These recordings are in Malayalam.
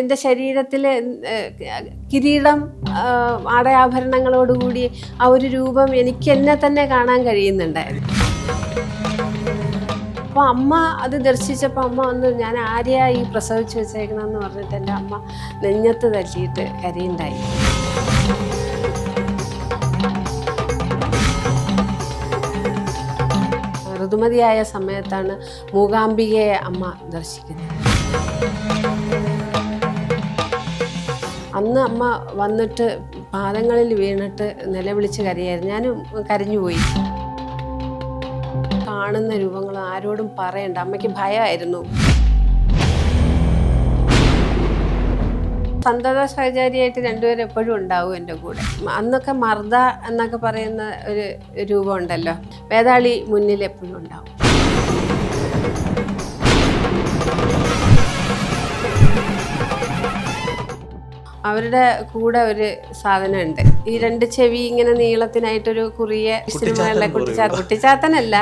എന്റെ ശരീരത്തിൽ കിരീടം ആടയാഭരണങ്ങളോടുകൂടി ആ ഒരു രൂപം എനിക്ക് എന്നെ തന്നെ കാണാൻ കഴിയുന്നുണ്ടായിരുന്നു. അപ്പോൾ അമ്മ അത് ദർശിച്ചപ്പോൾ അമ്മ വന്ന് ഞാൻ ആരെയാ ഈ പ്രസവിച്ച് വെച്ചേക്കണമെന്ന് പറഞ്ഞിട്ട് എന്റെ അമ്മ നെഞ്ഞത്ത് തല്ലിയിട്ട് കരയുണ്ടായി. ഋതുമതിയായ സമയത്താണ് മൂകാംബികയെ അമ്മ ദർശിക്കുന്നത്. അന്ന് അമ്മ വന്നിട്ട് പാദങ്ങളിൽ വീണിട്ട് നിലവിളിച്ച് കരയായിരുന്നു. ഞാനും കരഞ്ഞുപോയി. കാണുന്ന രൂപങ്ങൾ ആരോടും പറയണ്ട. അമ്മയ്ക്ക് ഭയമായിരുന്നു സന്തത സഹചാരിയായിട്ട് രണ്ടുപേരും എപ്പോഴും ഉണ്ടാവും എന്റെ കൂടെ. അന്നൊക്കെ മർദ്ദ എന്നൊക്കെ പറയുന്ന ഒരു രൂപമുണ്ടല്ലോ വേതാളി മുന്നിൽ എപ്പോഴും ഉണ്ടാവും. അവരുടെ കൂടെ ഒരു സാധനമുണ്ട്. ഈ രണ്ട് ചെവി ഇങ്ങനെ നീളത്തിനായിട്ടൊരു കുറിയ സിനിമകളിലെ കുട്ടിച്ചാ കുട്ടിച്ചാത്തനല്ല.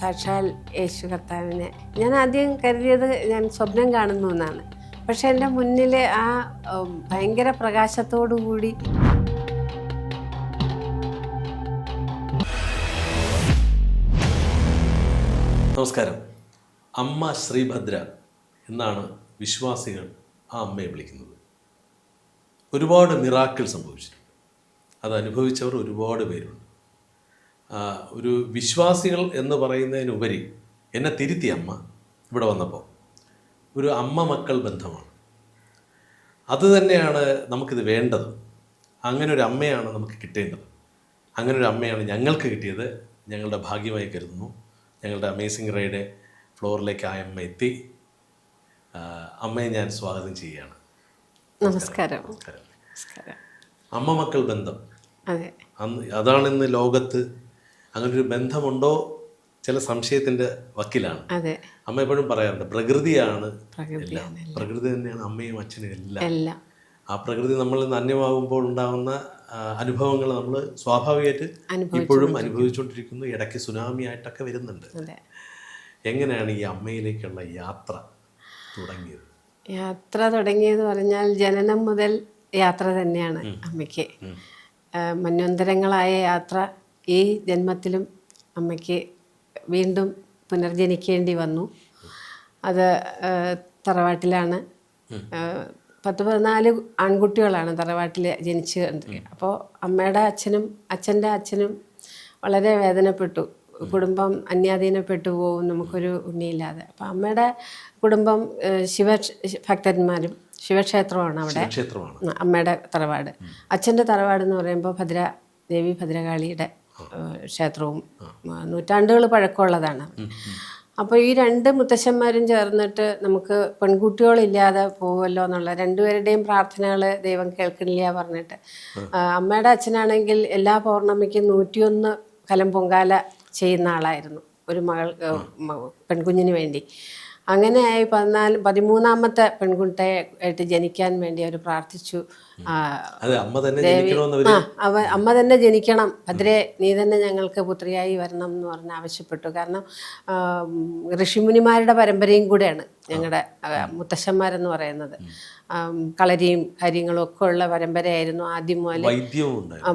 സാക്ഷാൽ യേശു കർത്താവിനെ. ഞാൻ ആദ്യം കരുതിയത് ഞാൻ സ്വപ്നം കാണുന്നു എന്നാണ്. പക്ഷെ എന്റെ മുന്നിൽ ആ ഭയങ്കര പ്രകാശത്തോടു കൂടി നമസ്കാരം. അമ്മ ശ്രീഭദ്ര എന്നാണ് വിശ്വാസികൾ ആ അമ്മയെ വിളിക്കുന്നത്. ഒരുപാട് മിറാക്കിൾ സംഭവിച്ചിട്ടുണ്ട്. അത് അനുഭവിച്ചവർ ഒരുപാട് പേരുണ്ട്. ഒരു വിശ്വാസികൾ എന്ന് പറയുന്നതിനുപരി എന്നെ തിരുത്തി അമ്മ ഇവിടെ വന്നപ്പോൾ ഒരു അമ്മ മക്കൾ ബന്ധമാണ്. അത് തന്നെയാണ് നമുക്കിത് വേണ്ടത്. അങ്ങനെ ഒരു അമ്മയാണ് നമുക്ക് കിട്ടേണ്ടത്. അങ്ങനെ ഒരു അമ്മയാണ് ഞങ്ങൾക്ക് കിട്ടിയത്. ഞങ്ങളുടെ ഭാഗ്യമായി കരുതുന്നു. ഞങ്ങളുടെ അമേസിംഗ് റൈഡ് ഫ്ലോറിലേക്ക് ആ അമ്മ എത്തി. അമ്മയെ ഞാൻ സ്വാഗതം ചെയ്യുകയാണ്. നമസ്കാരം. അമ്മ മക്കൾ ബന്ധം. അതെ. അന്ന് അതാണ് ഇന്ന് ലോകത്ത് അങ്ങനെ ഒരു ബന്ധമുണ്ടോ? ചില സംശയത്തിന്റെ വക്കിലാണ്. അതെ. അമ്മ എപ്പോഴും പറയാറുണ്ട് പ്രകൃതിയാണ് എല്ലാം. പ്രകൃതി തന്നെയാണ് അമ്മയും അച്ഛനും എല്ലാം. ആ പ്രകൃതി നമ്മൾ അന്യമാകുമ്പോൾ ഉണ്ടാകുന്ന അനുഭവങ്ങൾ നമ്മൾ സ്വാഭാവികമായിട്ട് ഇപ്പോഴും അനുഭവിച്ചുകൊണ്ടിരിക്കുന്നു. ഇടയ്ക്ക് സുനാമി ആയിട്ടൊക്കെ വരുന്നുണ്ട് എങ്ങനെയാണ് ഈ അമ്മയിലേക്കുള്ള യാത്ര? തുടങ്ങിയത്. യാത്ര തുടങ്ങിയത് പറഞ്ഞാൽ ജനനം മുതൽ യാത്ര തന്നെയാണ് അമ്മയ്ക്ക്. മന്യന്തരങ്ങളായ മന്വന്തരങ്ങളായ യാത്ര ഈ ജന്മത്തിലും അമ്മയ്ക്ക് വീണ്ടും പുനർജനിക്കേണ്ടി വന്നു. അത് തറവാട്ടിലാണ്. പത്ത് പതിനാല് ആൺകുട്ടികളാണ് തറവാട്ടിൽ ജനിച്ച് അപ്പോൾ അമ്മയുടെ അച്ഛനും അച്ഛന്റെ അച്ഛനും വളരെ വേദനപ്പെട്ടു. കുടുംബം അന്യാധീനപ്പെട്ടു പോകും നമുക്കൊരു ഉണ്ണിയില്ലാതെ. അപ്പം അമ്മയുടെ കുടുംബം ശിവ ഭക്തന്മാരും ശിവക്ഷേത്രമാണ് അവിടെ. അമ്മയുടെ തറവാട്. അച്ഛന്റെ തറവാട് എന്ന് പറയുമ്പോൾ ഭദ്ര ദേവി ഭദ്രകാളിയുടെ ക്ഷേത്രവും നൂറ്റാണ്ടുകൾ പഴക്കമുള്ളതാണ്. അപ്പോൾ ഈ രണ്ട് മുത്തശ്ശന്മാരും ചേർന്നിട്ട് നമുക്ക് പെൺകുട്ടികളില്ലാതെ പോവുമല്ലോ എന്നുള്ള രണ്ടുപേരുടെയും പ്രാർത്ഥനകൾ ദൈവം കേൾക്കണില്ല പറഞ്ഞിട്ട്. അമ്മയുടെ അച്ഛനാണെങ്കിൽ എല്ലാ പൗർണമിക്കും നൂറ്റിയൊന്ന് കലം പൊങ്കാല ചെയ്യുന്ന ആളായിരുന്നു. ഒരു മകൾ പെൺകുഞ്ഞിന് വേണ്ടി. അങ്ങനെ പതിനാല് പതിമൂന്നാമത്തെ പെൺകുട്ടിയെ ആയിട്ട് ജനിക്കാൻ വേണ്ടി അവർ പ്രാർത്ഥിച്ചു. അവ അമ്മ തന്നെ ജനിക്കണം. ഭദ്രേ നീ തന്നെ ഞങ്ങൾക്ക് പുത്രിയായി വരണം എന്ന് പറഞ്ഞ് ആവശ്യപ്പെട്ടു. കാരണം ഋഷിമുനിമാരുടെ പരമ്പരയും കൂടെയാണ് ഞങ്ങളുടെ മുത്തശ്ശന്മാരെന്ന് പറയുന്നത്. കളരിയും കാര്യങ്ങളും ഒക്കെ ഉള്ള പരമ്പരയായിരുന്നു ആദ്യം മുതൽ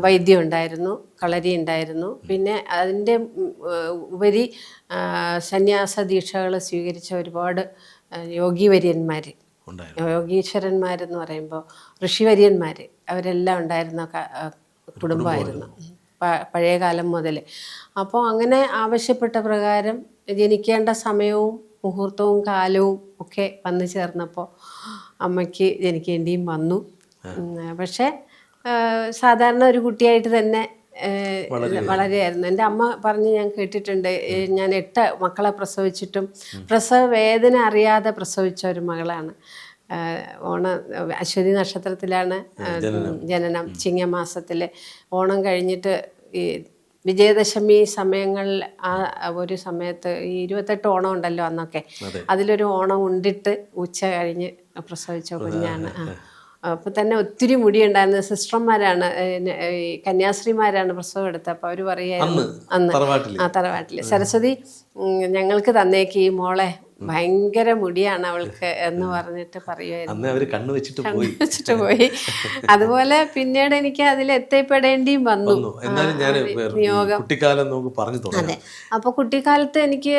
വൈദ്യം ഉണ്ടായിരുന്നു കളരി ഉണ്ടായിരുന്നു. പിന്നെ അതിന്റെ ഉപരി സന്യാസ ദീക്ഷകൾ സ്വീകരിച്ച ഒരുപാട് യോഗി യോഗിവര്യന്മാർ യോഗീശ്വരന്മാരെന്ന് പറയുമ്പോൾ ഋഷിവര്യന്മാർ അവരെല്ലാം ഉണ്ടായിരുന്ന കുടുംബമായിരുന്നു. പഴയ കാലം മുതൽ അപ്പോൾ അങ്ങനെ ആവശ്യപ്പെട്ട പ്രകാരം ജനിക്കേണ്ട സമയവും മുഹൂർത്തവും കാലവും ഒക്കെ വന്നു ചേർന്നപ്പോൾ അമ്മയ്ക്ക് ജനിക്കേണ്ടിയും വന്നു. പക്ഷേ സാധാരണ ഒരു കുട്ടിയായിട്ട് തന്നെ വളരെ വളരെയായിരുന്നു എന്റെ അമ്മ പറഞ്ഞ് ഞാൻ കേട്ടിട്ടുണ്ട് ഞാൻ എട്ട് മക്കളെ പ്രസവിച്ചിട്ടും പ്രസവ വേദന അറിയാതെ പ്രസവിച്ച ഒരു മകളാണ്. ഓണ അശ്വതി നക്ഷത്രത്തിലാണ് ജനനം. ചിങ്ങമാസത്തിൽ ഓണം കഴിഞ്ഞിട്ട് ഈ വിജയദശമി സമയങ്ങളിൽ ആ ഒരു സമയത്ത് ഈ ഇരുപത്തെട്ട് ഓണം ഉണ്ടല്ലോ അന്നൊക്കെ. അതിലൊരു ഓണം ഉണ്ടിട്ട് ഉച്ച കഴിഞ്ഞ് പ്രസവിച്ച കുഞ്ഞാണ്. അപ്പം അപ്പോൾ തന്നെ ഒത്തിരി മുടിയുണ്ടായിരുന്നു. സിസ്റ്റർമാരാണ് ഈ കന്യാസ്ത്രീമാരാണ് പ്രസവം എടുത്തത്. അപ്പോൾ അവർ പറയുകയായിരുന്നു അന്ന് ആ തറവാട്ടിൽ സരസ്വതി ഞങ്ങൾക്ക് തന്നേക്ക് ഈ മോളെ ഭയങ്കര മുടിയാണ് അവൾക്ക് എന്ന് പറഞ്ഞിട്ട് പറയുമായിരുന്നു കണ്ണു വെച്ചിട്ട് പോയി. വെച്ചിട്ട് പോയി. അതുപോലെ പിന്നീട് എനിക്ക് അതിൽ എത്തിപ്പെടേണ്ടിയും വന്നു. എന്നാലും ഞാൻ. കുട്ടിക്കാലം നമുക്ക് പറഞ്ഞു അതെ. അപ്പോൾ കുട്ടിക്കാലത്ത് എനിക്ക്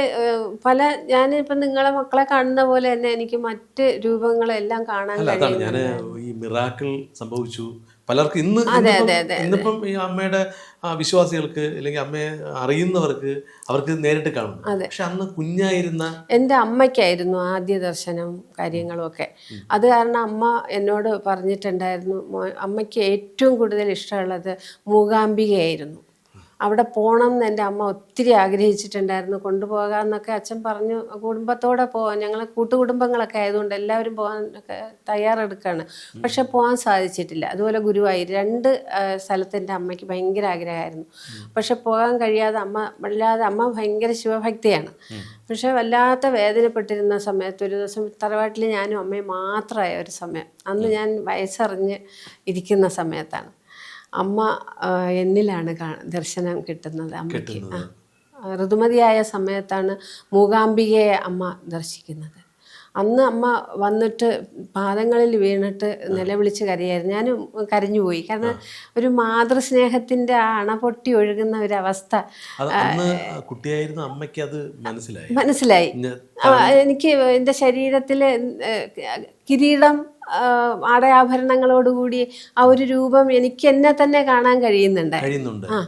പല ഞാൻ ഞാനിപ്പം നിങ്ങളെ മക്കളെ കാണുന്ന പോലെ തന്നെ എനിക്ക് മറ്റ് രൂപങ്ങളെല്ലാം കാണാൻ കഴിയും ഞാൻ ഈ മിറാക്കിൾ സംഭവിച്ചു. പലർക്കും ഇന്ന് ഇന്നിപ്പം- ഈ അമ്മയുടെ വിശ്വാസികൾക്ക് അല്ലെങ്കിൽ അമ്മയെ അറിയുന്നവർക്ക് അവർക്ക് നേരിട്ട് കാണും പക്ഷെ അന്ന് കുഞ്ഞായിരുന്ന എന്റെ അമ്മയ്ക്കായിരുന്നു ആദ്യ ദർശനം കാര്യങ്ങളും ഒക്കെ. അത് കാരണം അമ്മ എന്നോട് പറഞ്ഞിട്ടുണ്ടായിരുന്നു അമ്മയ്ക്ക് ഏറ്റവും കൂടുതൽ ഇഷ്ടമുള്ളത് മൂകാംബികയായിരുന്നു. അവിടെ പോകണം എന്ന് എന്റെ അമ്മ ഒത്തിരി ആഗ്രഹിച്ചിട്ടുണ്ടായിരുന്നു. കൊണ്ടുപോകാമെന്നൊക്കെ അച്ഛൻ പറഞ്ഞു. കുടുംബത്തോടെ പോകാൻ ഞങ്ങൾ കൂട്ടുകുടുംബങ്ങളൊക്കെ ആയതുകൊണ്ട് എല്ലാവരും പോകാൻ തയ്യാറെടുക്കുകയാണ് പക്ഷെ പോകാൻ സാധിച്ചിട്ടില്ല. അതുപോലെ ഗുരുവായൂർ രണ്ട് സ്ഥലത്ത് എന്റെ അമ്മയ്ക്ക് ഭയങ്കര ആഗ്രഹമായിരുന്നു. പക്ഷെ പോകാൻ കഴിയാതെ അമ്മ വല്ലാതെ അമ്മ ഭയങ്കര ശിവഭക്തിയാണ്. പക്ഷെ വല്ലാത്ത വേദനപ്പെട്ടിരുന്ന സമയത്ത് ഒരു ദിവസം തറവാട്ടിൽ ഞാനും അമ്മയും മാത്രമായ ഒരു സമയം. അന്ന് ഞാൻ വയസ്സറിഞ്ഞ് ഇരിക്കുന്ന സമയത്താണ്. അമ്മ എന്നിലാണ് ദർശനം കിട്ടുന്നത് അമ്മയ്ക്ക്. ഋതുമതിയായ സമയത്താണ് മൂകാംബികയെ അമ്മ ദർശിക്കുന്നത്. അന്ന് അമ്മ വന്നിട്ട് പാദങ്ങളിൽ വീണിട്ട് നിലവിളിച്ച് കരയായിരുന്നു. ഞാനും കരഞ്ഞുപോയി കാരണം ഒരു മാതൃസ്നേഹത്തിന്റെ ആ അണ പൊട്ടി ഒഴുകുന്ന ഒരു അവസ്ഥ കുട്ടിയായിരുന്ന അമ്മയ്ക്ക് അത് മനസ്സിലായി. മനസ്സിലായി. എനിക്ക് എന്റെ ശരീരത്തിൽ കിരീടം ആടയാഭരണങ്ങളോടുകൂടി ആ ഒരു രൂപം എനിക്ക് എന്നെ തന്നെ കാണാൻ കഴിയുന്നുണ്ട്. കഴിയുന്നുണ്ട്. ആ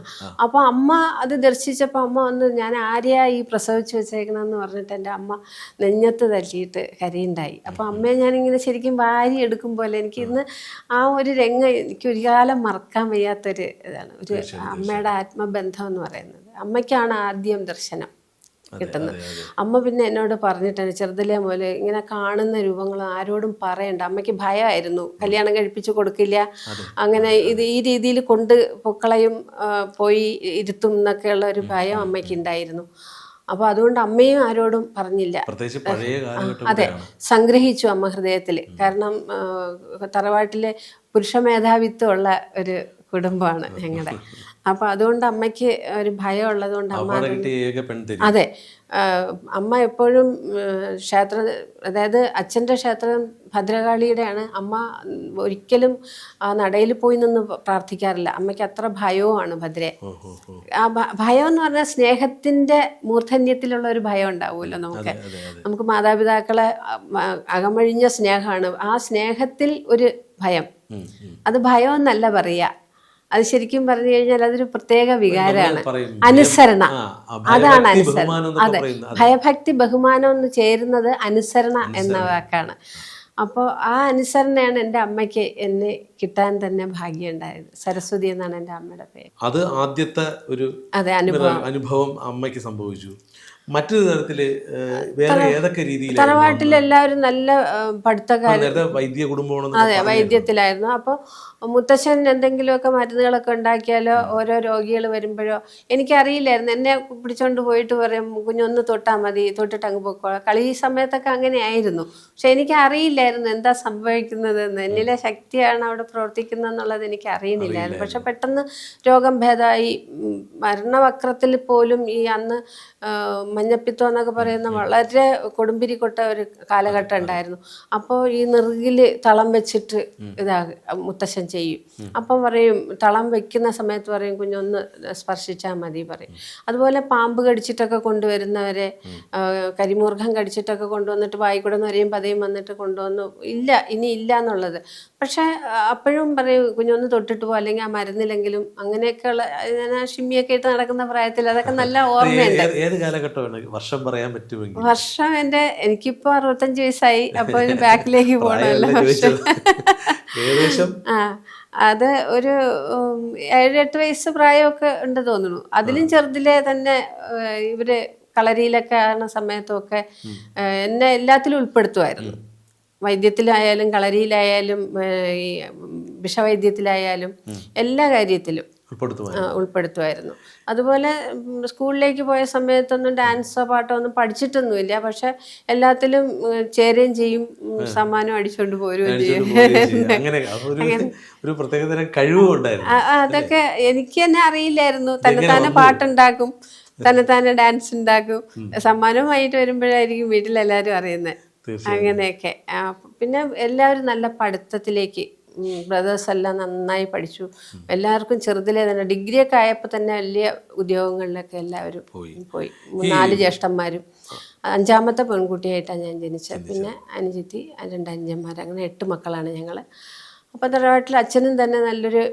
അപ്പൊ അമ്മ അത് ദർശിച്ചപ്പോ അമ്മ വന്ന് ഞാൻ ആരെയാ ഈ പ്രസവിച്ചു വെച്ചേക്കണെന്ന് പറഞ്ഞിട്ട് എന്റെ അമ്മ നെഞ്ഞത്ത് തല്ലിയിട്ട് കരയുണ്ടായി. അപ്പൊ അമ്മയെ ഞാനിങ്ങനെ ശരിക്കും വാരി എടുക്കും പോലെ എനിക്ക് ഇന്ന് ആ ഒരു രംഗം എനിക്ക് ഒരു കാലം മറക്കാൻ വയ്യാത്തൊരു ഇതാണ്. ഒരു അമ്മയുടെ ആത്മബന്ധം എന്ന് പറയുന്നത്. അമ്മയ്ക്കാണ് ആദ്യം ദർശനം. കിട്ടുന്നത്. അമ്മ പിന്നെ എന്നോട് പറഞ്ഞിട്ടാണ് ചെറുതിലെ മുതൽ ഇങ്ങനെ കാണുന്ന രൂപങ്ങൾ ആരോടും പറയണ്ട. അമ്മയ്ക്ക് ഭയമായിരുന്നു കല്യാണം കഴിപ്പിച്ച് കൊടുക്കില്ല. അങ്ങനെ ഇത് ഈ രീതിയിൽ കൊണ്ട് പൊക്കളയും പോയി ഇരുത്തും എന്നൊക്കെയുള്ള ഒരു ഭയം അമ്മയ്ക്ക് ഉണ്ടായിരുന്നു. അപ്പോൾ അതുകൊണ്ട് അമ്മയും ആരോടും പറഞ്ഞില്ല. അതെ. സംഗ്രഹിച്ചു അമ്മ ഹൃദയത്തിൽ കാരണം തറവാട്ടിലെ പുരുഷ മേധാവിത്വമുള്ള ഒരു കുടുംബമാണ് ഞങ്ങളുടെ അപ്പൊ അതുകൊണ്ട് അമ്മയ്ക്ക് ഒരു ഭയം ഉള്ളത് കൊണ്ട് അമ്മ അതെ. അമ്മ എപ്പോഴും ക്ഷേത്ര അതായത് അച്ഛന്റെ ക്ഷേത്രം ഭദ്രകാളിയുടെയാണ്. അമ്മ ഒരിക്കലും ആ നടയിൽ പോയി നിന്ന് പ്രാർത്ഥിക്കാറില്ല. അമ്മയ്ക്ക് അത്ര ഭയവുമാണ് ഭദ്രയെ. ഓ ആ ഭയം എന്ന് പറഞ്ഞാൽ സ്നേഹത്തിന്റെ മൂർധന്യത്തിലുള്ള ഒരു ഭയം ഉണ്ടാവുമല്ലോ നമുക്ക് നമുക്ക് മാതാപിതാക്കളെ അകമഴിഞ്ഞ സ്നേഹമാണ്. ആ സ്നേഹത്തിൽ ഒരു ഭയം. അത് ഭയം എന്നല്ല പറയുക. അത് ശരിക്കും പറഞ്ഞു കഴിഞ്ഞാൽ അതൊരു പ്രത്യേക വികാരമാണ്. അനുസരണ. അതാണ് അനുസരണ. അതെ. ഭയഭക്തി ബഹുമാനം എന്ന് ചേരുന്നത് അനുസരണ എന്ന വാക്കാണ്. അപ്പോൾ ആ അനുസരണയാണ് എന്റെ അമ്മയ്ക്ക് എന്നെ കിട്ടാൻ തന്നെ ഭാഗ്യമുണ്ടായത്. സരസ്വതി എന്നാണ് എന്റെ അമ്മയുടെ പേര്. അത് ആദ്യത്തെ ഒരു അതെ അനുഭവം. അനുഭവം അമ്മയ്ക്ക് സംഭവിച്ചു. മറ്റൊരു തരത്തിൽ വേറെ ഏതൊക്കെ രീതിയിൽ തറവാട്ടിൽ എല്ലാവരും നല്ല നേരത്തെ വൈദ്യ കുടുംബമാണെന്ന് അതെ വൈദ്യത്തിലായിരുന്നു. അപ്പോൾ മുത്തശ്ശൻ എന്തെങ്കിലുമൊക്കെ മരുന്നുകളൊക്കെ ഉണ്ടാക്കിയാലോ ഓരോ രോഗികൾ വരുമ്പോഴോ? എനിക്കറിയില്ലായിരുന്നു. എന്നെ പിടിച്ചോണ്ട് പോയിട്ട് പറയും കുഞ്ഞൊന്ന് തൊട്ടാൽ മതി തൊട്ടിട്ട് അങ്ങ് പൊക്കോളാം. കളി സമയത്തൊക്കെ അങ്ങനെയായിരുന്നു. പക്ഷെ എനിക്ക് അറിയില്ലായിരുന്നു എന്താ സംഭവിക്കുന്നതെന്ന്. എന്നിലെ ശക്തിയാണ് അവിടെ പ്രവർത്തിക്കുന്നതെന്നുള്ളത് എനിക്ക് അറിയുന്നില്ലായിരുന്നു പക്ഷെ പെട്ടെന്ന് രോഗം ഭേദമായി. മരണവക്രത്തിൽ പോലും ഈ അന്ന് മഞ്ഞപ്പിത്തം എന്നൊക്കെ പറയുന്ന വളരെ കൊടുമ്പിരി കൊട്ട ഒരു കാലഘട്ടം ഉണ്ടായിരുന്നു. അപ്പോൾ ഈ നെറുകിൽ തളം വെച്ചിട്ട് ഇതാ മുത്തശ്ശൻ ചെയ്യും. അപ്പം പറയും തളം വെക്കുന്ന സമയത്ത് പറയും കുഞ്ഞൊന്ന് സ്പർശിച്ചാൽ മതി പറയും. അതുപോലെ പാമ്പ് കടിച്ചിട്ടൊക്കെ കൊണ്ടുവരുന്നവരെ കരിമൂർഖം കടിച്ചിട്ടൊക്കെ കൊണ്ടുവന്നിട്ട് വായിക്കൂടെ വരെയും പതയും വന്നിട്ട് കൊണ്ടുവന്നു. ഇല്ല ഇനി ഇല്ല എന്നുള്ളത് പക്ഷെ അപ്പോഴും പറയും കുഞ്ഞൊന്ന് തൊട്ടിട്ട് പോ അല്ലെങ്കിൽ ആ മരുന്നില്ലെങ്കിലും അങ്ങനെയൊക്കെയുള്ള ഞാൻ ഷിമ്മിയൊക്കെ ഇട്ട് നടക്കുന്ന പ്രായത്തിൽ അതൊക്കെ നല്ല ഓർമ്മയുണ്ട്. ഏത് കാലഘട്ടമാണ് വർഷം പറയാൻ പറ്റുമെങ്കിൽ? വർഷം എന്റെ എനിക്കിപ്പോ അറുപത്തഞ്ച് വയസ്സായി. അപ്പൊ ബാക്കിലേക്ക് പോകണമല്ലോ ഏകദേശം? ആ അത് ഒരു ഏഴെട്ട് വയസ്സ് പ്രായമൊക്കെ ഉണ്ട് തോന്നുന്നു. അതിലും ചെറുതിലെ തന്നെ ഇവർ കളരിയിലൊക്കെ ആകുന്ന സമയത്തൊക്കെ എന്നെ എല്ലാത്തിലും ഉൾപ്പെടുത്തുമായിരുന്നു. വൈദ്യത്തിലായാലും കളരിയിലായാലും ഈ വിഷവൈദ്യത്തിലായാലും എല്ലാ കാര്യത്തിലും ഉൾപ്പെടുത്തുമായിരുന്നു അതുപോലെ സ്കൂളിലേക്ക് പോയ സമയത്തൊന്നും ഡാൻസോ പാട്ടോ ഒന്നും പഠിച്ചിട്ടൊന്നുമില്ല. പക്ഷെ എല്ലാത്തിലും ചേരുകയും ചെയ്യും സമ്മാനം അടിച്ചുകൊണ്ട് പോരുകയും ചെയ്യും. ഒരു പ്രത്യേകതരം കഴിവും ഉണ്ടായിരുന്നു ആ, ആ, അതൊക്കെ എനിക്ക് തന്നെ അറിയില്ലായിരുന്നു. തന്നെ തന്നെ പാട്ടുണ്ടാക്കും തന്നെ തന്നെ ഡാൻസ് ഉണ്ടാക്കും സമ്മാനമായിട്ട് വരുമ്പോഴായിരിക്കും വീട്ടിലെല്ലാവരും അറിയുന്നത് അങ്ങനെയൊക്കെ. പിന്നെ എല്ലാവരും നല്ല പഠിത്തത്തിലേക്ക് ബ്രദേഴ്സ് എല്ലാം നന്നായി പഠിച്ചു. എല്ലാവർക്കും ചെറുതിലേ തന്നെ ഡിഗ്രി ഒക്കെ ആയപ്പോൾ തന്നെ വലിയ ഉദ്യോഗങ്ങളിലൊക്കെ എല്ലാവരും പോയി. പോയി. നാല് ജ്യേഷ്ഠന്മാരും. അഞ്ചാമത്തെ പെൺകുട്ടിയായിട്ടാണ് ഞാൻ ജനിച്ചത്. പിന്നെ അനുജിത്തി രണ്ട് അഞ്ചന്മാർ അങ്ങനെ എട്ട് മക്കളാണ് ഞങ്ങൾ അപ്പം തറവാട്ടിൽ അച്ഛനും തന്നെ നല്ലൊരു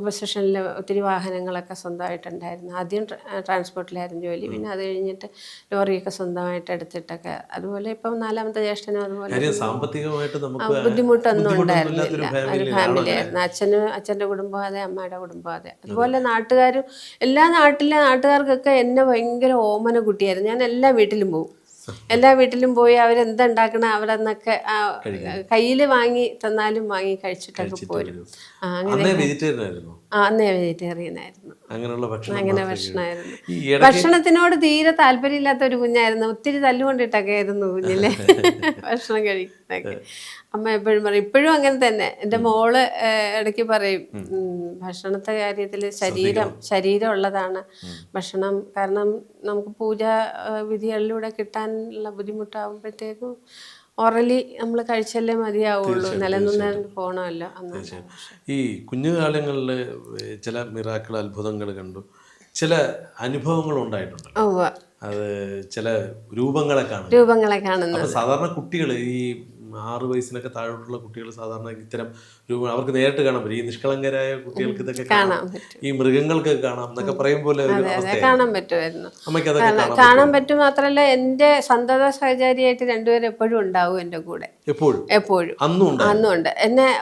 പൊസിഷനിൽ ഒത്തിരി വാഹനങ്ങളൊക്കെ സ്വന്തമായിട്ടുണ്ടായിരുന്നു. ആദ്യം ട്ര- ട്രാൻസ്പോർട്ടിലായിരുന്നു ജോലി. പിന്നെ അത് കഴിഞ്ഞിട്ട് ലോറിയൊക്കെ സ്വന്തമായിട്ട് എടുത്തിട്ടൊക്കെ അതുപോലെ ഇപ്പം നാലാമത്തെ ജ്യേഷ്ഠനും അതുപോലെ സാമ്പത്തികമായിട്ട് നമുക്ക് ബുദ്ധിമുട്ടൊന്നും ഉണ്ടായിരുന്നില്ല. ഒരു? ഫാമിലി ആയിരുന്നു അച്ഛന് അച്ഛന്റെ കുടുംബം അതെ അമ്മയുടെ കുടുംബം അതെ. അതുപോലെ നാട്ടുകാരും എല്ലാ നാട്ടിലെ നാട്ടുകാർക്കൊക്കെ എന്നെ ഭയങ്കര ഓമന കുട്ടിയായിരുന്നു. ഞാൻ എല്ലാ വീട്ടിലും പോകും എല്ലാ വീട്ടിലും പോയി അവരെന്തുണ്ടാക്കണ അവിടെ നിന്നൊക്കെ കയ്യിൽ വാങ്ങി തന്നാലും വാങ്ങി കഴിച്ചിട്ടൊക്കെ പോരും. ആ, അങ്ങനെ അന്നേ വെജിറ്റേറിയൻ ആയിരുന്നു അങ്ങനെയുള്ള ഭക്ഷണം അങ്ങനെ ഭക്ഷണമായിരുന്നു ഭക്ഷണത്തിനോട് തീരെ താല്പര്യമില്ലാത്ത ഒരു കുഞ്ഞായിരുന്നു. ഒത്തിരി തല്ലുകൊണ്ടിട്ടൊക്കെ ആയിരുന്നു കുഞ്ഞിലെ ഭക്ഷണം കഴിക്കുന്നതൊക്കെ അമ്മ എപ്പോഴും പറയും ഇപ്പോഴും അങ്ങനെ തന്നെ. എന്റെ മോൾ ഇടയ്ക്ക് പറയും ഭക്ഷണത്തെ കാര്യത്തിൽ ശരീരം ശരീരം ഉള്ളതാണ് ഭക്ഷണം കാരണം നമുക്ക് പൂജാ വിധികളിലൂടെ കിട്ടാനുള്ള ബുദ്ധിമുട്ടാകുമ്പോഴത്തേക്കും ഓറലി നമ്മൾ കഴിച്ചല്ലേ മതിയാവുള്ളൂ. നിലനിന്ന് പോകണമല്ലോ ഈ കുഞ്ഞുകാലങ്ങളിൽ ചില മിറാക്കൾ അത്ഭുതങ്ങൾ കണ്ടു. ചില അനുഭവങ്ങൾ ഉണ്ടായിട്ടുണ്ട് അത് ചില രൂപങ്ങളെ കാണുന്നു. രൂപങ്ങളെ കാണുന്നു സാധാരണ കുട്ടികൾ ഈ ആറ് വയസ്സിനൊക്കെ താഴോട്ടുള്ള കുട്ടികൾ സാധാരണ ഇത്തരം രൂപങ്ങൾ അവർക്ക് നേരിട്ട് കാണാൻ പറ്റും. ഈ നിഷ്കളങ്കരായ കുട്ടികൾക്ക് ഇതൊക്കെ കാണാം. ഈ മൃഗങ്ങൾക്ക് കാണാം എന്നൊക്കെ പറയും പോലെ കാണാൻ പറ്റുമായിരുന്നു. അമ്മയ്ക്ക് അതൊക്കെ കാണാൻ- പറ്റും മാത്രല്ല എന്റെ സന്തത സഹചാരിയായിട്ട് രണ്ടുപേരും എപ്പോഴും ഉണ്ടാവും എന്റെ കൂടെ. എപ്പോഴും? എപ്പോഴും. അന്നും അന്നും ഉണ്ട് എന്നെ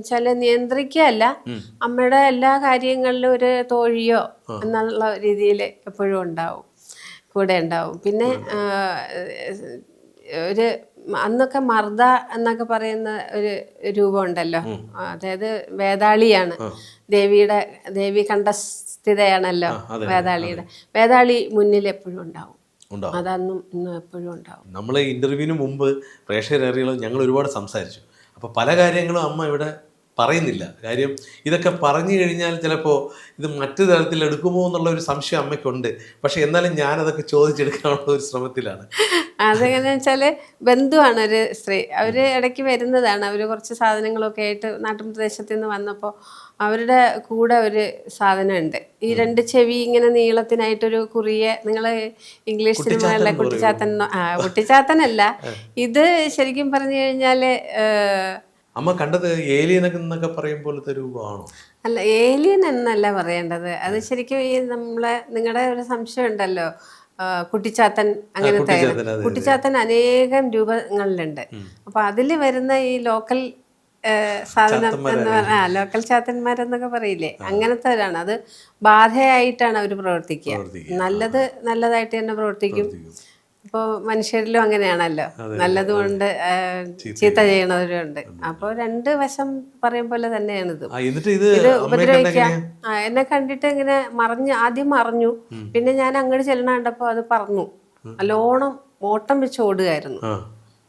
ചില നിയന്ത്രിക്കുകയല്ല. അമ്മയുടെ എല്ലാ കാര്യങ്ങളിലും ഒരു തോഴിയോ എന്നുള്ള രീതിയിൽ എപ്പോഴും ഉണ്ടാവും. കൂടെ ഉണ്ടാവും. പിന്നെ ഒരു അന്നൊക്കെ മർദ്ദ എന്നൊക്കെ പറയുന്ന ഒരു രൂപം ഉണ്ടല്ലോ അതായത് വേതാളിയാണ് ദേവിയുടെ ദേവി കണ്ട സ്ഥിതയാണല്ലോ വേതാളിയുടെ വേതാളി മുന്നിൽ എപ്പോഴും ഉണ്ടാവും. അതന്നും ഇന്നും എപ്പോഴും ഉണ്ടാവും. നമ്മൾ ഇന്റർവ്യൂവിന് മുമ്പ് പ്രേക്ഷകരറികൾ ഞങ്ങൾ ഒരുപാട് സംസാരിച്ചു. അപ്പോൾ പല കാര്യങ്ങളും അമ്മ ഇവിടെ പറയുന്നില്ല. കാര്യം ഇതൊക്കെ പറഞ്ഞു കഴിഞ്ഞാൽ ചിലപ്പോൾ ഇത് മറ്റു തരത്തിൽ എടുക്കുമോ എന്നുള്ള ഒരു സംശയം അമ്മയ്ക്കുണ്ട്. പക്ഷെ എന്നാലും ഞാനതൊക്കെ ചോദിച്ചെടുക്കാനുള്ള ഒരു ശ്രമത്തിലാണ്. അതെങ്ങനെയാ വെച്ചാൽ ബന്ധുവാണ് ഒരു സ്ത്രീ. അവർ ഇടയ്ക്ക് വരുന്നതാണ്. അവർ കുറച്ച് സാധനങ്ങളൊക്കെ ആയിട്ട് നാട്ടുപ്രദേശത്ത് നിന്ന് വന്നപ്പോൾ അവരുടെ കൂടെ ഒരു സാധനമുണ്ട്. ഈ രണ്ട് ചെവി ഇങ്ങനെ നീളത്തിനായിട്ടൊരു കുറിയ നിങ്ങൾ ഇംഗ്ലീഷ് സിനിമകളിലെ കുട്ടിച്ചാത്തൻ ആ കുട്ടിച്ചാത്തനല്ല. ഇത് ശരിക്കും പറഞ്ഞു കഴിഞ്ഞാൽ അമ്മ കണ്ടത് ഏലിയൻ എന്നൊക്കെ പറയും പോലത്തെ രൂപമാണോ? അല്ല ഏലിയൻ എന്നല്ല പറയേണ്ടത്. അത് ശരിക്കും ഈ നമ്മളെ നിങ്ങളുടെ ഒരു സംശയം ഉണ്ടല്ലോ. കുട്ടിച്ചാത്തൻ അങ്ങനത്തെ കുട്ടിച്ചാത്തൻ. അനേകം രൂപങ്ങളിലുണ്ട്. അപ്പൊ അതിൽ വരുന്ന ഈ ലോക്കൽ സാധനം എന്ന് പറഞ്ഞാൽ ആ ലോക്കൽ ചാത്തന്മാരെന്നൊക്കെ പറയില്ലേ? അങ്ങനത്തെവരാണ്. അത് ബാധയായിട്ടാണ് അവർ പ്രവർത്തിക്കുക. നല്ലത് നല്ലതായിട്ട് തന്നെ പ്രവർത്തിക്കും. ഇപ്പോൾ മനുഷ്യരിലും അങ്ങനെയാണല്ലോ. നല്ലതുകൊണ്ട് ചീത്ത ചെയ്യണവരുണ്ട് അപ്പോൾ രണ്ട് വശം പറയും പോലെ തന്നെയാണ് ഇത്. ഇത് ഉപദ്രവിക്കാം. എന്നെ കണ്ടിട്ട് ഇങ്ങനെ മറിഞ്ഞു ആദ്യം മറിഞ്ഞു. പിന്നെ ഞാൻ അങ്ങോട്ട് ചെല്ലണ കണ്ടപ്പോ അത് പറഞ്ഞു. നല്ലോണം ഓട്ടം വെച്ച് ഓടുകയായിരുന്നു.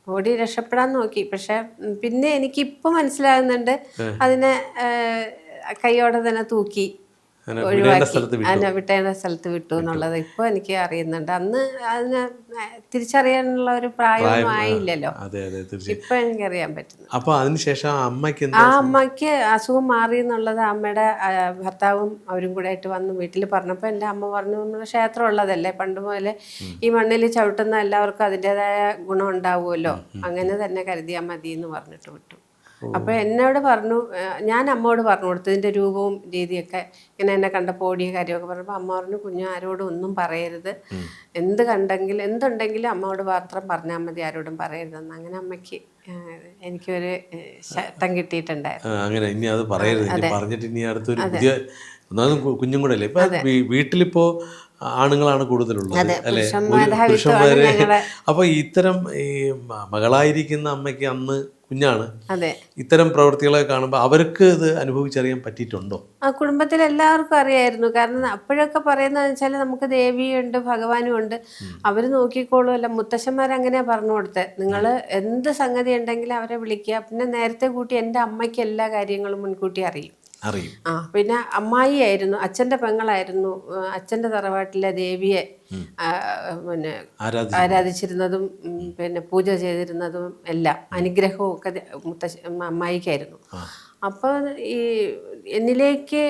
ഓടി രക്ഷപ്പെടാൻ നോക്കി. പക്ഷെ പിന്നെ എനിക്ക് ഇപ്പൊ മനസ്സിലാകുന്നുണ്ട് അതിനെ കൈയോടെ തന്നെ തൂക്കി. അതിനെ വിട്ടേണ്ട സ്ഥലത്ത് വിട്ടു എന്നുള്ളത് ഇപ്പൊ എനിക്ക് അറിയുന്നുണ്ട്. അന്ന് അതിന് തിരിച്ചറിയാനുള്ള ഒരു പ്രായമായില്ലല്ലോ ആയില്ലല്ലോ. അതെ അറിയാൻ ഇപ്പൊ എനിക്കറിയാൻ പറ്റുന്നു. അപ്പൊ അതിനുശേഷം ആ അമ്മയ്ക്ക് ആ അമ്മയ്ക്ക് അസുഖം മാറി എന്നുള്ളത് അമ്മയുടെ ഭർത്താവും അവരും കൂടെ ആയിട്ട് വന്ന് വീട്ടിൽ പറഞ്ഞപ്പോൾ എന്റെ അമ്മ പറഞ്ഞു നമ്മുടെ ക്ഷേത്രം ഉള്ളതല്ലേ? പണ്ട് മുതലേ ഈ മണ്ണിൽ ചവിട്ടുന്ന എല്ലാവർക്കും അതിന്റെതായ ഗുണം ഉണ്ടാവുമല്ലോ. അങ്ങനെ തന്നെ കരുതിയാൽ മതി എന്ന് പറഞ്ഞിട്ട് വിട്ടു. അപ്പോൾ എന്നോട് പറഞ്ഞു ഞാൻ അമ്മയോട് പറഞ്ഞു കൊടുത്തതിന്റെ രൂപവും രീതിയൊക്കെ ഇങ്ങനെ എന്നെ കണ്ടപ്പോൾ ഓടിയ കാര്യമൊക്കെ പറഞ്ഞപ്പോൾ അമ്മ പറഞ്ഞു കുഞ്ഞു ആരോടും ഒന്നും പറയരുത്. എന്ത് കണ്ടെങ്കിൽ എന്തുണ്ടെങ്കിലും അമ്മയോട് മാത്രം പറഞ്ഞാൽ മതി ആരോടും പറയരുതെന്ന്. അങ്ങനെ അമ്മയ്ക്ക് എനിക്കൊരു ശക്തം കിട്ടിയിട്ടുണ്ടായിരുന്നു. അങ്ങനെ. ഇനി അത് പറയരുത്. പറഞ്ഞിട്ട് ഇനി അടുത്തൊരു പുതിയ ഒന്നാമത് കു- കുഞ്ഞും കൂടെ അല്ലേ? ഇപ്പൊ വീട്ടിലിപ്പോ ആണുങ്ങളാണ് കൂടുതലുള്ളത് അല്ലെ? പുരുഷന്മാര് അപ്പൊ ഇത്തരം ഈ മകളായിരിക്കുന്ന അമ്മയ്ക്ക് അന്ന് കുഞ്ഞാണ്. അതെ. ഇത്തരം പ്രവൃത്തികളെ കാണുമ്പോൾ അവർക്ക് ഇത് അനുഭവിച്ചറിയാൻ പറ്റിയിട്ടുണ്ടോ? ആ കുടുംബത്തിൽ എല്ലാവർക്കും അറിയായിരുന്നു. കാരണം അപ്പോഴൊക്കെ പറയുന്നത് വെച്ചാൽ നമുക്ക് ദേവിയുണ്ട് ഭഗവാനും ഉണ്ട് അവർ നോക്കിക്കോളും അല്ല. മുത്തശ്ശന്മാർ അങ്ങനെ പറഞ്ഞു കൊടുത്തത് നിങ്ങൾ എന്ത് സംഗതി ഉണ്ടെങ്കിലും അവരെ വിളിക്കുക. പിന്നെ നേരത്തെ കൂട്ടി എന്റെ അമ്മയ്ക്ക് എല്ലാ കാര്യങ്ങളും മുൻകൂട്ടി അറിയും. അറിയും. ആ പിന്നെ അമ്മായി ആയിരുന്നു അച്ഛന്റെ പെങ്ങളായിരുന്നു അച്ഛന്റെ അച്ഛന്റെ തറവാട്ടിലെ ദേവിയെ പിന്നെ ആരാധിച്ചിരുന്നതും പിന്നെ പൂജ ചെയ്തിരുന്നതും എല്ലാം അനുഗ്രഹവും ഒക്കെ മുത്തശ്ശ അമ്മായിക്കായിരുന്നു. അപ്പോൾ ഈ എന്നിലേക്ക്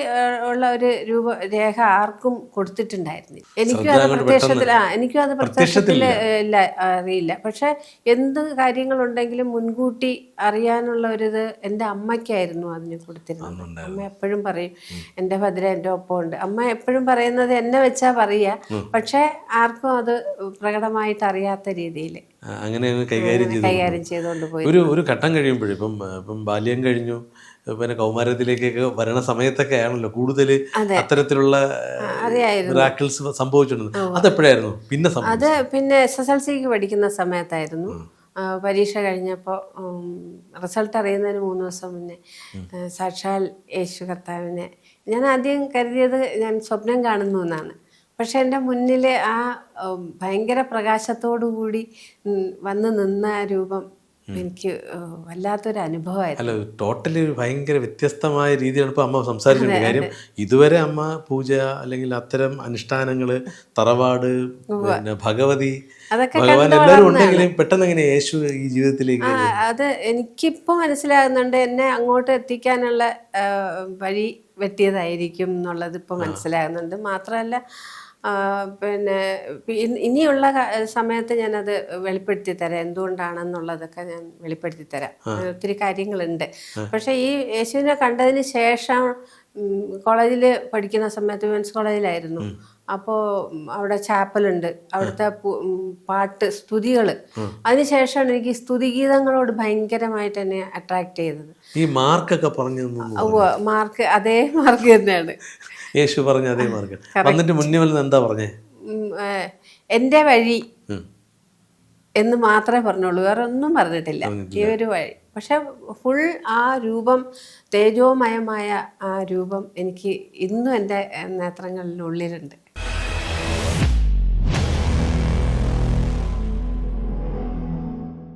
ഉള്ള ഒരു രൂപ രേഖ ആർക്കും കൊടുത്തിട്ടുണ്ടായിരുന്നില്ല. എനിക്കും അത് പ്രത്യക്ഷത്തിൽ ആ എനിക്കും അത് പ്രത്യക്ഷത്തിൽ ഇല്ല അറിയില്ല. പക്ഷെ എന്ത് കാര്യങ്ങളുണ്ടെങ്കിലും മുൻകൂട്ടി അറിയാനുള്ള ഒരിത് എന്റെ അമ്മയ്ക്കായിരുന്നു അതിന് കൊടുത്തിരുന്നത്. അമ്മ എപ്പോഴും പറയും എന്റെ ഭദ്ര എന്റെ ഒപ്പം ഉണ്ട് അമ്മ എപ്പോഴും പറയുന്നത് എന്നെ വെച്ചാ പറയുക. പക്ഷെ ആർക്കും അത് പ്രകടമായിട്ട് അറിയാത്ത രീതിയിൽ അങ്ങനെ അങ്ങ് കൈകാര്യം ചെയ്തു കൈകാര്യം ചെയ്തുകൊണ്ട് പോയി. ഒരു ഒരു ഘട്ടം കഴിയുമ്പോഴും ഇപ്പം ഇപ്പം ബാല്യം കഴിഞ്ഞു. പിന്നെ കൗമാരത്തിലേക്കൊക്കെ വരണ സമയത്തൊക്കെ ആണല്ലോ കൂടുതൽ അത്തരത്തിലുള്ള സംഭവിച്ചിട്ടുണ്ടായിരുന്നു മിറാക്കിൾസ് സംഭവിച്ചിട്ടുണ്ട് അതെപ്പോഴായിരുന്നു? പിന്നെ അത് പിന്നെ എസ് എസ് എൽ സിക്ക് പഠിക്കുന്ന സമയത്തായിരുന്നു. പരീക്ഷ കഴിഞ്ഞപ്പോൾ റിസൾട്ട് അറിയുന്നതിന് മൂന്ന് ദിവസം മുന്നേ സാക്ഷാൽ യേശു കർത്താവിനെ. ഞാൻ ആദ്യം കരുതിയത് ഞാൻ സ്വപ്നം കാണുന്നു എന്നാണ്. പക്ഷെ എന്റെ മുന്നിൽ ആ ഭയങ്കര പ്രകാശത്തോടു കൂടി വന്ന് നിന്ന രൂപം എനിക്ക് വല്ലാത്തൊരു അനുഭവമായിരുന്നു. അല്ല ടോട്ടലി ഒരു ഭയങ്കര വ്യത്യസ്തമായ രീതിയാണ് ഇപ്പോൾ അമ്മ സംസാരിച്ചിട്ടുണ്ട്. കാര്യം ഇതുവരെ അമ്മ പൂജ അല്ലെങ്കിൽ അത്തരം അനുഷ്ഠാനങ്ങൾ തറവാട് പിന്നെ ഭഗവതി ഭഗവാൻ എല്ലാവരും ഉണ്ടെങ്കിലും പെട്ടെന്ന് എങ്ങനെ യേശു ഈ ജീവിതത്തിലേക്ക് അത് എനിക്കിപ്പോൾ മനസ്സിലാകുന്നുണ്ട് എന്നെ അങ്ങോട്ട് എത്തിക്കാനുള്ള വഴി വെട്ടിയതായിരിക്കും എന്നുള്ളത് ഇപ്പോൾ മനസ്സിലാകുന്നുണ്ട്. മാത്രമല്ല പിന്നെ ഇനിയുള്ള സമയത്ത് ഞാനത് വെളിപ്പെടുത്തി തരാം. എന്തുകൊണ്ടാണെന്നുള്ളതൊക്കെ ഞാൻ വെളിപ്പെടുത്തി തരാം. ഒത്തിരി കാര്യങ്ങളുണ്ട്. പക്ഷേ ഈ യേശുവിനെ കണ്ടതിന് ശേഷം കോളേജിൽ പഠിക്കുന്ന സമയത്ത് വിമൻസ് കോളേജിലായിരുന്നു. അപ്പോൾ അവിടെ ചാപ്പലുണ്ട്. അവിടുത്തെ പാട്ട് സ്തുതികൾ അതിനുശേഷമാണ് എനിക്ക് സ്തുതിഗീതങ്ങളോട് ഭയങ്കരമായിട്ട് എന്നെ അട്രാക്ട് ചെയ്തത്. ഈ മാർക്കൊക്കെ പറഞ്ഞു തന്നു മാർക്ക് അതേ മാർക്ക് തന്നെയാണ്. യേശു പറഞ്ഞ അതേ മാർഗം. വന്നിട്ട് മുന്നേ വല്ല എന്താ പറഞ്ഞേ? എന്റെ എന്റെ വഴി എന്ന് മാത്രമേ പറഞ്ഞുള്ളൂ. വേറെ ഒന്നും പറഞ്ഞിട്ടില്ല. ഈ ഒരു വഴി. പക്ഷെ ഫുൾ ആ രൂപം തേജോമയമായ ആ രൂപം എനിക്ക് ഇന്നും എന്റെ നേത്രങ്ങളിലുള്ളിലുണ്ട്.